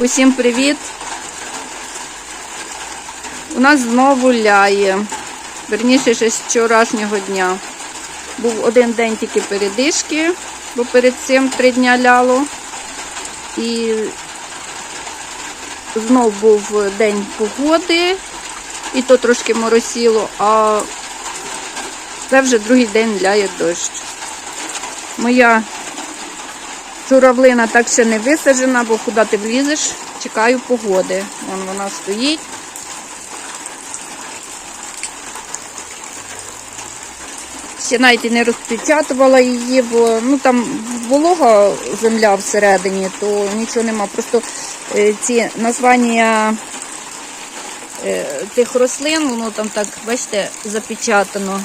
Усім привіт! У нас знову ляє. Верніше, ще з вчорашнього дня. Був один день тільки передишки, бо перед цим три дня ляло. І знов був день погоди, і то трошки моросіло, а це вже другий день ляє дощ. Моя журавлина так ще не висаджена, бо куди ти влізеш, чекаю погоди. Вон вона стоїть. Ще навіть і не розпечатувала її, бо ну, там волога земля всередині, то нічого нема. Просто е, ці названня е, тих рослин, воно там так, бачите, запечатано.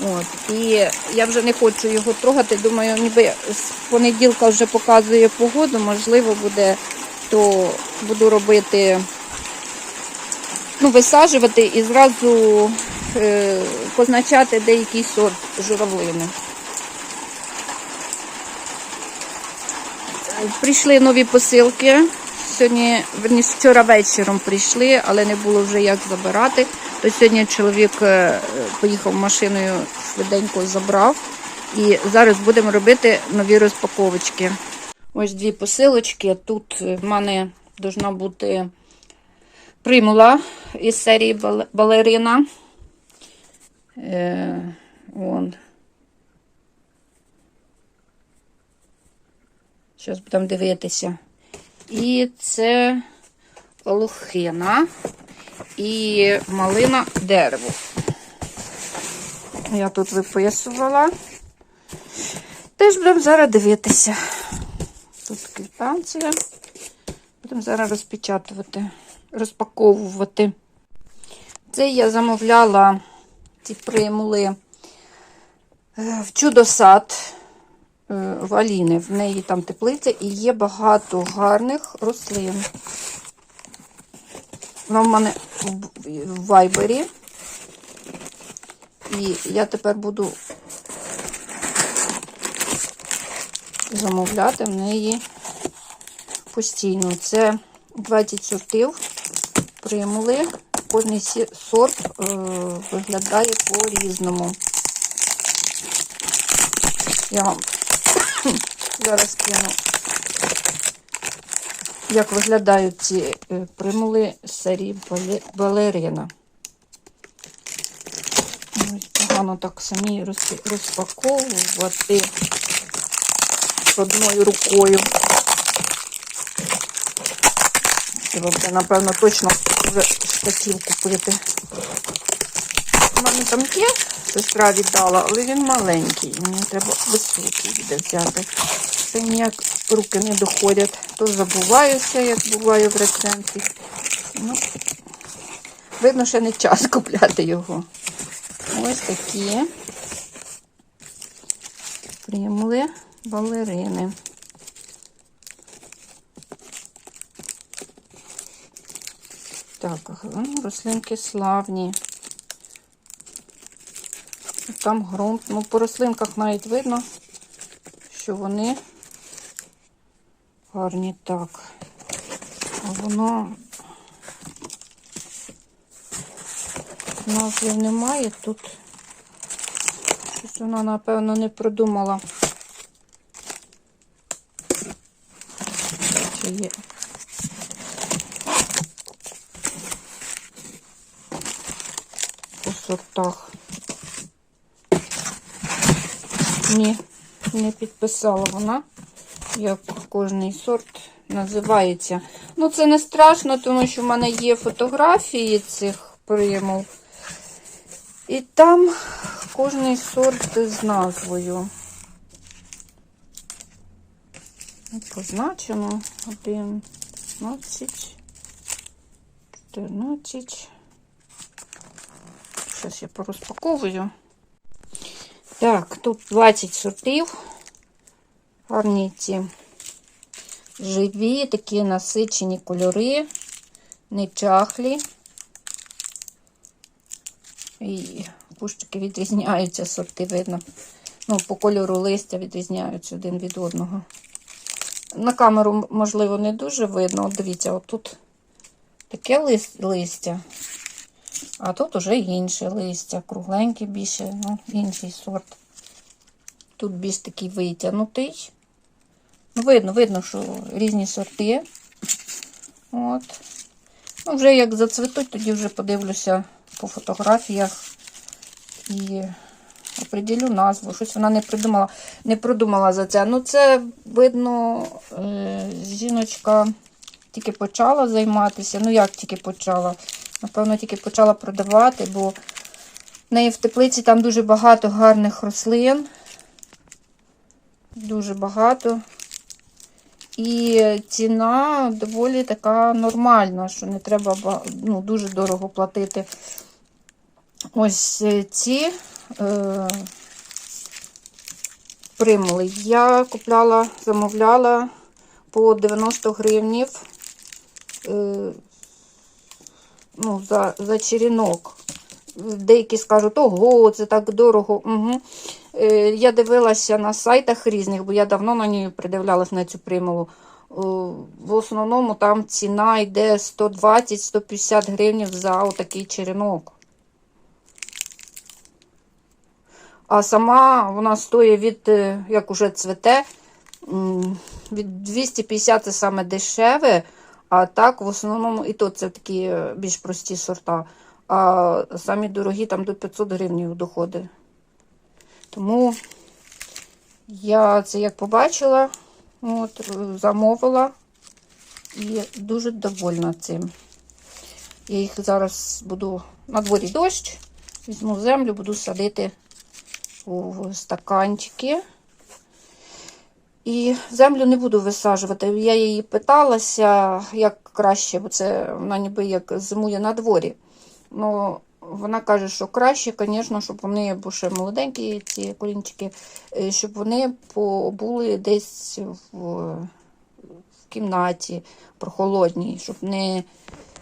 От. І я вже не хочу його трогати. Думаю, ніби з понеділка вже показує погоду, можливо, буде, то буду робити, ну, висаджувати і зразу е, позначати деякий сорт журавлини. Прийшли нові посилки. Сьогодні, верніше, вчора вечором прийшли, але не було вже як забирати. То сьогодні чоловік е, поїхав машиною, швиденько забрав. І зараз будемо робити нові розпаковочки. Ось дві посилочки. Тут в мене повинна бути примула із серії балерина. Е, вон. Зараз будемо дивитися. І це лохина і малина дерево. Я тут виписувала. Теж будемо зараз дивитися. Тут квитанція. Будемо зараз розпечатувати, розпаковувати. Це я замовляла ці примули е, в чудосад в Аліни. В неї там теплиця і є багато гарних рослин. Вона в мене в- вайбері. І я тепер буду замовляти в неї постійно. Це 20 сортів примули. Кожний сорт е, виглядає по-різному. Я зараз кину, як виглядають ці е, примули серії бале- балерина. Погано так самі роз- розпаковувати одною рукою. Треба напевно, точно штатів купити. У мене там є, сестра віддала, але він маленький. Мені треба високий буде взяти. Це ніяк руки не доходять. То забуваюся, як буває в рецензії. Ну, видно, що не час купляти його. Ось такі примули балерини. Так, рослинки славні. Там ґрунт. Ну, по рослинках навіть видно, що вони гарні так. А воно назвів немає тут. Щось вона, напевно, не продумала. Чи є. Сортах. Ні, не підписала вона, як кожний сорт називається. Ну, це не страшно, тому що в мене є фотографії цих примул. І там кожний сорт з назвою. Позначено 1, 15, 14. Зараз я порозпаковую. Так, тут 20 сортів. Гарні ці живі, такі насичені кольори, не чахлі. І кущики відрізняються, сорти видно. Ну, по кольору листя відрізняються один від одного. На камеру, можливо, не дуже видно. От дивіться, отут таке листя, а тут уже інше листя, кругленьке більше, ну, інший сорт. Тут більш такий витягнутий. Ну, видно, видно, що різні сорти. От. Ну, вже як зацвітуть, тоді вже подивлюся по фотографіях і определю назву. Щось вона не придумала, не продумала за це. Ну, це видно, е, жіночка тільки почала займатися. Ну, як тільки почала? Напевно, тільки почала продавати, бо в неї в теплиці там дуже багато гарних рослин. Дуже багато. І ціна доволі така нормальна, що не треба ну, дуже дорого платити. Ось е, ці е, примули. Я купляла, замовляла по 90 гривнів е, ну, за, за черенок. Деякі скажуть, ого, це так дорого. Угу. Е, я дивилася на сайтах різних, бо я давно на ній придивлялась на цю примулу. Е, В основному там ціна йде 120-150 гривень за отакий черенок. А сама вона стоїть від, е, як уже цвете, від 250 це саме дешеве, а так в основному і то це такі е, більш прості сорта. А самі дорогі там до 500 гривень доходить. Тому я це як побачила, от, е, замовила і дуже довольна цим. Я їх зараз буду на дворі дощ, візьму землю, буду садити у стаканчики. І землю не буду висаджувати. Я її питалася, як краще, бо це вона ніби як зимує на дворі. Ну, вона каже, що краще, звісно, щоб вони, бо ще молоденькі ці колінчики, е, щоб вони побули десь в, в кімнаті прохолодній, щоб не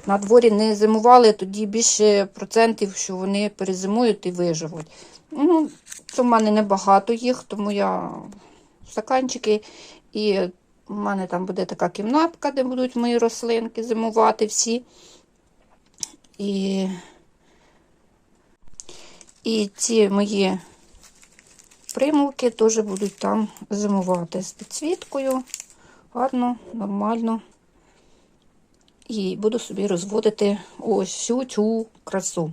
на дворі не зимували, тоді більше процентів, що вони перезимують і виживуть. Ну, це в мене небагато їх, тому я стаканчики. І в мене там буде така кімнатка, де будуть мої рослинки зимувати всі. І, і ці мої примулки теж будуть там зимувати з підсвіткою. Гарно, нормально. І буду собі розводити ось всю цю красу.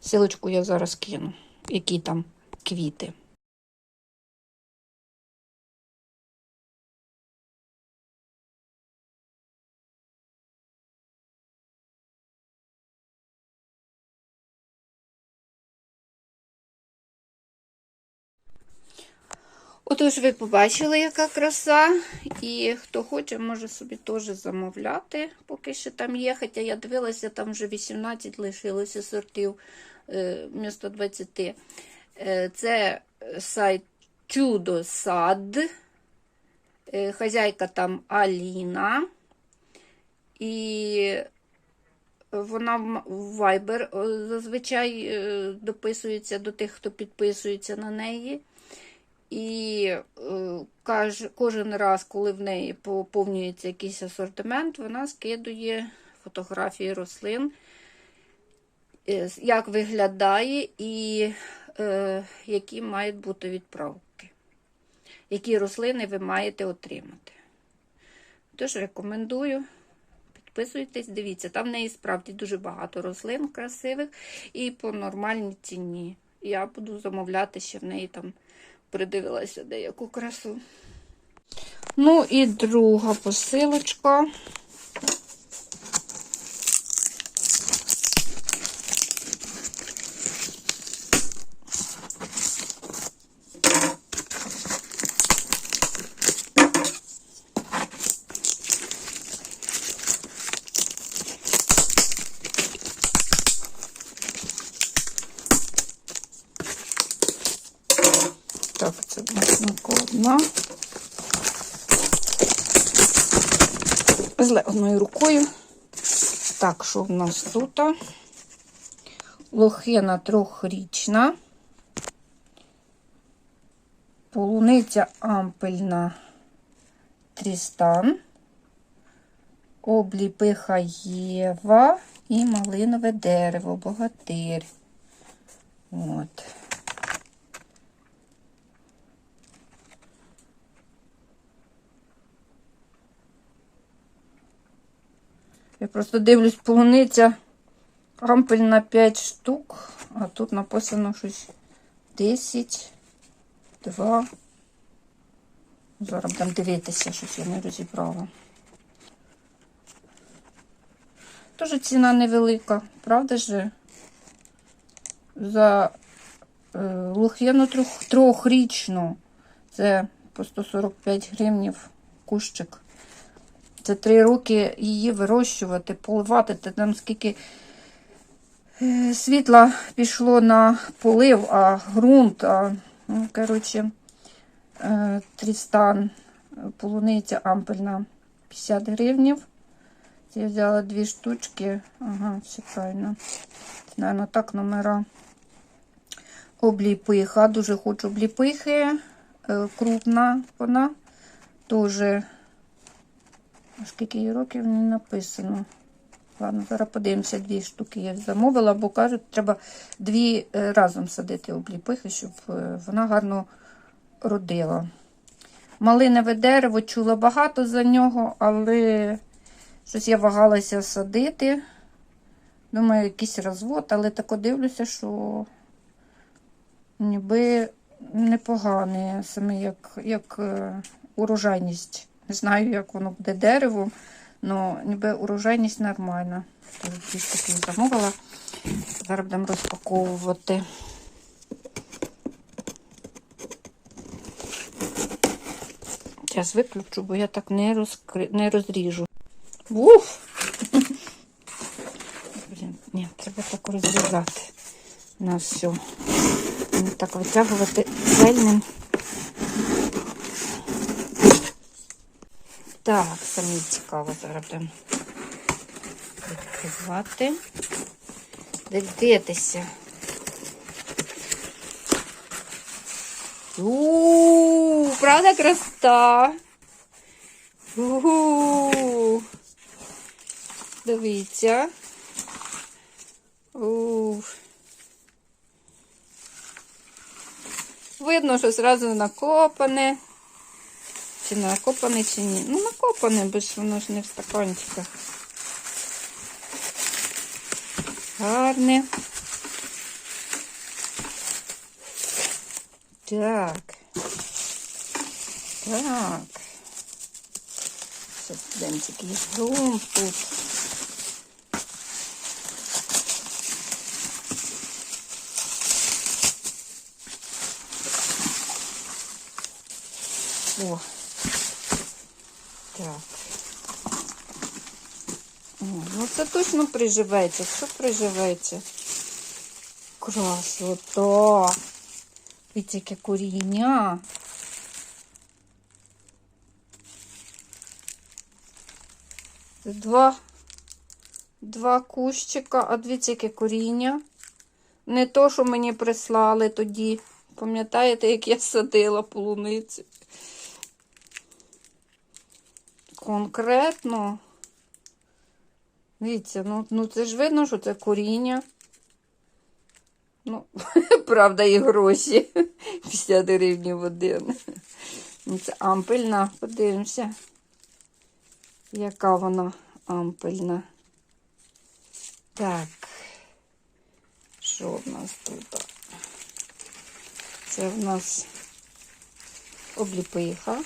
Силочку я зараз кину, які там квіти. Отож, ви побачили, яка краса. І хто хоче, може собі теж замовляти, поки що там є. Хоча я дивилася, там вже 18 лишилося сортів е, вмісто 20. Е, Це сайт Чудо Сад. Е, Хазяйка там Аліна. І вона в Viber зазвичай дописується до тих, хто підписується на неї. І е, кожен раз, коли в неї поповнюється якийсь асортимент, вона скидує фотографії рослин, е, як виглядає і е, які мають бути відправки, які рослини ви маєте отримати. Тож рекомендую. Підписуйтесь, дивіться, там в неї справді дуже багато рослин красивих і по нормальній ціні. Я буду замовляти ще в неї там придивилася деяку красу. Ну і друга посилочка. Так, це нас накладна. Зле одною рукою. Так, що в нас тут? Лохина трьохрічна. Полуниця ампельна Трістан, обліпиха Єва і малинове дерево, богатир. От. Я просто дивлюсь, полуниця ампель на 5 штук, а тут написано щось 10, 2. Зараз будемо дивитися, щось я не розібрала. Тоже ціна невелика, правда ж? За е, лух'яну трьох, трьохрічну. Це по 145 гривнів кущик. Це три роки її вирощувати, поливати. Та там скільки е, світла пішло на полив, а ґрунт, а, ну, коротше, е, Трістан, полуниця ампельна 50 гривнів. Це Я взяла дві штучки. Ага, все правильно. Це, наверное, так номера. Обліпиха. Дуже хочу обліпихи. Е, Крупна вона. Тоже. А Скільки їй років не написано. Ладно, зараз подивимося, дві штуки я замовила, бо кажуть, треба дві е, разом садити обліпихи, щоб е, вона гарно родила. Малинове дерево чула багато за нього, але щось я вагалася садити. Думаю, якийсь розвод, але тако дивлюся, що ніби непогане, саме як, як е, урожайність. Не знаю, як воно буде дерево, але ніби урожайність нормальна. Більш таки замовила. Зараз будемо розпаковувати. Зараз виключу, бо я так не, розкри... не розріжу. Уф! Блін, ні, треба так розрізати. На все. Не так витягувати цельним. Так, самі цікаво зараз будемо відкривати. Дивитися. У, правда красота? У, дивіться. У. Видно, що зразу накопане. Не накопане, чи ні. Ну, накопане, бо ж воно ж не в стаканчиках. Гарне. Так. Так. Сейчас студентик є тут. О. це точно приживеться. Що приживеться? Красота. Дивіться, яке коріння. Два, два кущика, а дивіться, яке коріння. Не то, що мені прислали тоді. Пам'ятаєте, як я садила полуниці? Конкретно. Дивіться, ну, ну це ж видно, що це коріння. Ну, правда, і гроші. 50 гривень один. Ну, Це ампельна. Подивимося, яка вона ампельна. Так. Що в нас тут? Це в нас обліпиха.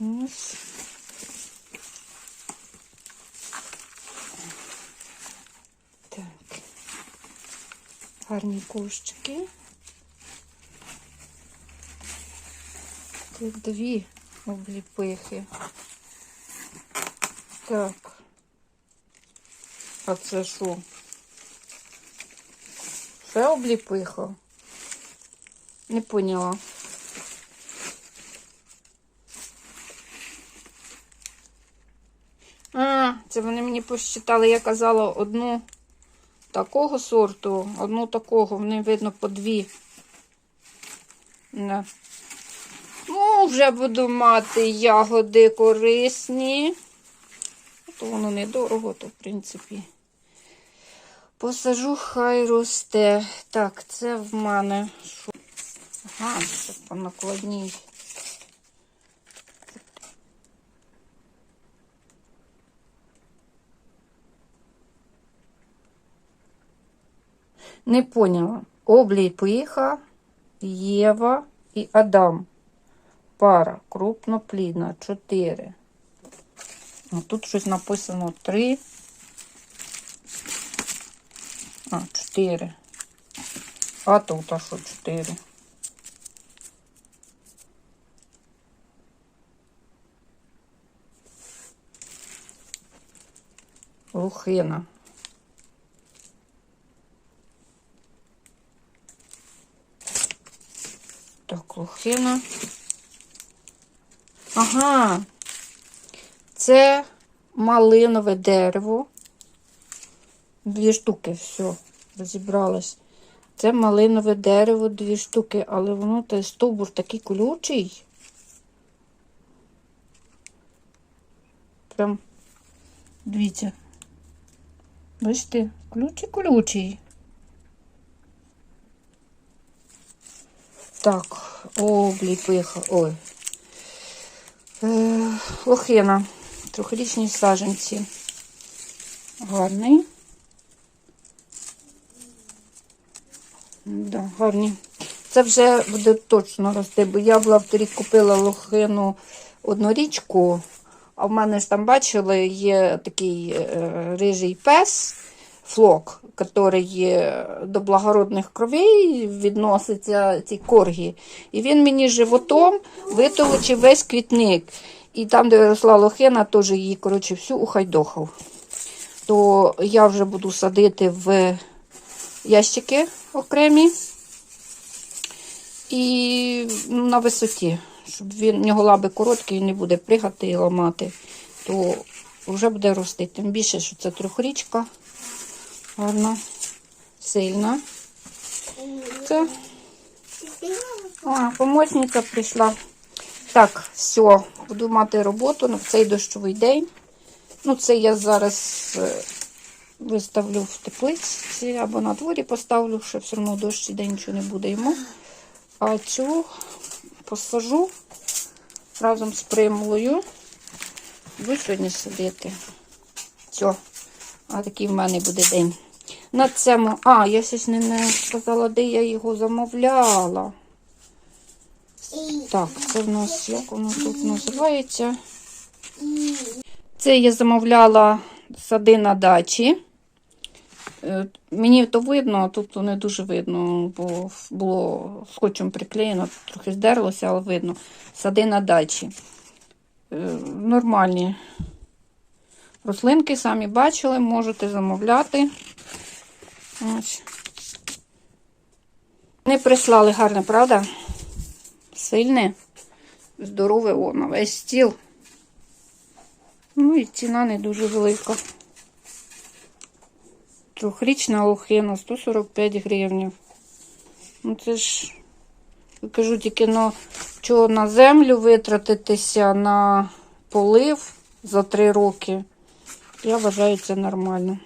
Ось. Гарні кущики. Тут дві обліпихи. Так. А це що? Це обліпиха? Не поняла. А, це вони мені посчитали, я казала одну такого сорту, одну такого, вони видно по дві. Да. Ну, вже буду мати ягоди корисні. То воно недорого, то в принципі. Посажу, хай росте. Так, це в мене. Ага, це по накладній. Не поняла. Обліпиха, Єва і Адам. Пара крупноплідна. Чотири. Ну, тут щось написано три. А, чотири. А тут а що чотири? Лухина. Так. Ага. Це малинове дерево. Дві штуки, все, розібралась. Це малинове дерево, дві штуки, але воно той стовбур такий колючий. Прям, дивіться. Бачите, колючий колючий. Так, обліпиха. Ой. Е, лохина. Трьохрічні саженці. Гарний. Да, гарні. Це вже буде точно рости, бо я була торік купила лохину однорічку, а в мене ж там бачили, є такий е, рижий пес, флок, який до благородних кровей відноситься ці коргі. І він мені животом витолочив весь квітник. І там, де росла лохина, теж її, коротше, всю ухайдохав. То я вже буду садити в ящики окремі і ну, на висоті, щоб він, в нього лаби короткі і не буде пригати і ламати, то вже буде рости. Тим більше, що це трьохрічка, гарна, сильна. Це а, помощниця прийшла. Так, все, буду мати роботу на цей дощовий день. Ну, це я зараз е, виставлю в теплиці або на дворі поставлю, що все одно дощ іде, нічого не буде йому. А цю посажу разом з примулою. Буду сьогодні сидіти. Все. А такий в мене буде день. На цьому. А, я щось не, не сказала, де я його замовляла. Так, це в нас, як воно тут називається? Це я замовляла сади на дачі. Е, Мені то видно, а тут не дуже видно, бо було скотчем приклеєно, трохи здерлося, але видно. Сади на дачі. Е, Нормальні рослинки, самі бачили, можете замовляти. Ось. Вони прислали гарне, правда? Сильне, здорове, о, на весь стіл. Ну і ціна не дуже велика. Трьохрічна лохина 145 гривень. Ну це ж, я кажу, тільки ну, чого на землю витратитися на полив за 3 роки. Я вважаю це нормально.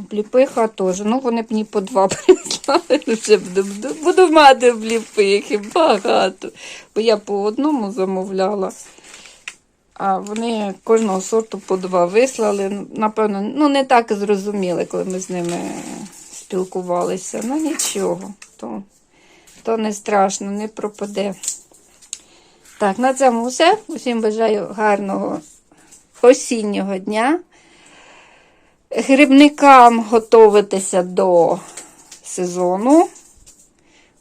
Обліпиха теж. Ну, вони б мені по два прислали. Ну, Вже буду, буду, буду мати обліпихи багато. Бо я по одному замовляла. А вони кожного сорту по два вислали. Напевно, ну не так зрозуміли, коли ми з ними спілкувалися. Ну нічого, то, то не страшно, не пропаде. Так, на цьому все. Усім бажаю гарного осіннього дня. Грибникам готуватися до сезону,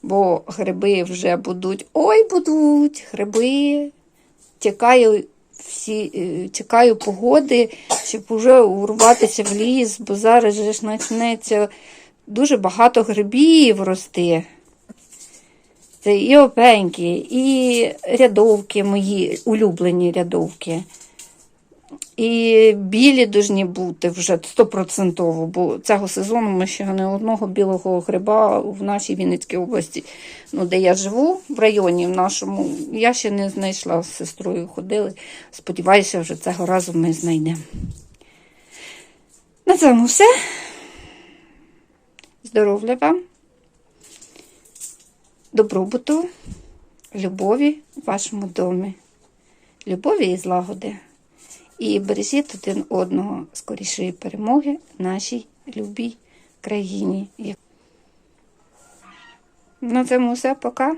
бо гриби вже будуть. Ой, будуть гриби. Чекаю всі, чекаю погоди, щоб вже урватися в ліс, бо зараз же ж почнеться дуже багато грибів рости. Це і опеньки, і рядовки мої улюблені рядовки. І білі должні бути вже стопроцентово, бо цього сезону ми ще не одного білого гриба в нашій Вінницькій області, ну, де я живу, в районі в нашому, я ще не знайшла з сестрою ходили. Сподіваюся, вже цього разу ми знайдемо. На цьому все. Здоров'я вам, добробуту, любові в вашому домі, любові і злагоди. І бережіть один одного скорішої перемоги нашій любій країні. На цьому все, пока.